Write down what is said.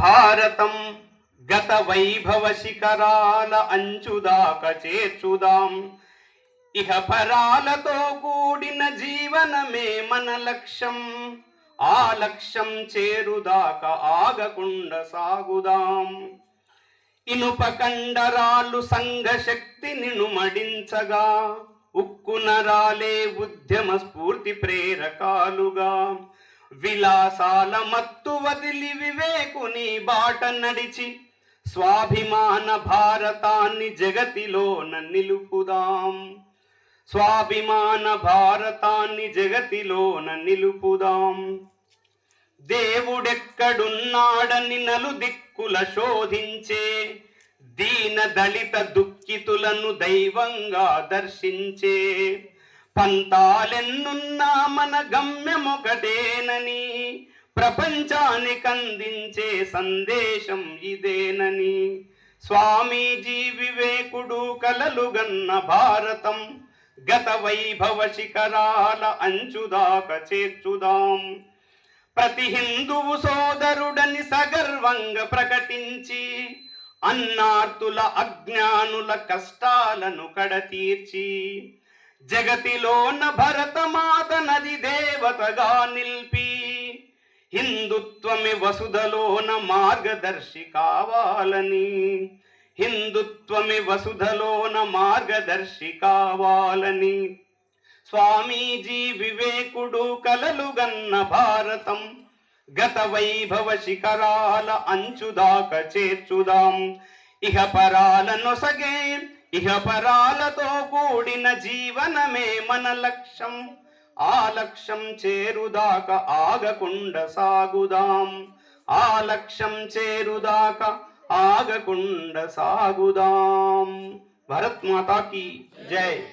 భారతం గత వైభవ శిఖరాల అంచుదాక చేర్చుదాం. ఇహ పరాలతో కూడిన జీవనమే మన లక్ష్యం. ఆ లక్ష్యం చేరుదాక ఆగకుండా సాగుదాం. ఇనుప కండరాలు సంఘ శక్తిని నుమడించగా ఉక్కు ఉద్యమ స్ఫూర్తి ప్రేరకాలుగా. విలాసాల మత్తు వదిలి వివేకుని బాట నడిచి. స్వాభిమాన భారతాన్ని జగతిలోన నిలుపుదాం స్వాభిమాన భారతాన్ని జగతిలోన నిలుపుదాం దేవుడెక్కడున్నాడని నలుదిక్కుల శోధించే దీన దళిత దుఃఖితులను దైవంగా దర్శించే పంతాలెన్నున్నా మన గమ్యమొకటేనని ప్రపంచానికి అందించే సందేశం ఇదేనని. స్వామీజీ వివేకుడు కలలుగన్న భారతం గత వైభవ శిఖరాల అంచుదాక చేర్చుదాం. ప్రతి హిందువు సోదరుడని సగర్వంగా ప్రకటించి అన్నార్తుల అజ్ఞానుల కష్టాలను కడతీర్చి జగతిలోన భరతమాత నది దేవతగా నిల్పి హిందుత్వమే వసుధలోన మార్గదర్శి కావాలని హిందుత్వమే వసుధలోన మార్గదర్శి కావాలని. స్వామీజీ వివేకుడు కలలుగన్న భారతం గత వైభవ శిఖరాల అంచుదాక చేర్చుదాం. ఇహ పరాల నొసగే ఇహ పరాలతో కూడిన జీవనమే మన లక్ష్యం. ఆ లక్ష్యం చేరుదాక ఆగకుండా సాగుదాం. ఆ లక్ష్యం చేరుదాక ఆగకుండా సాగుదాం. భరత్ మాతాకి జై.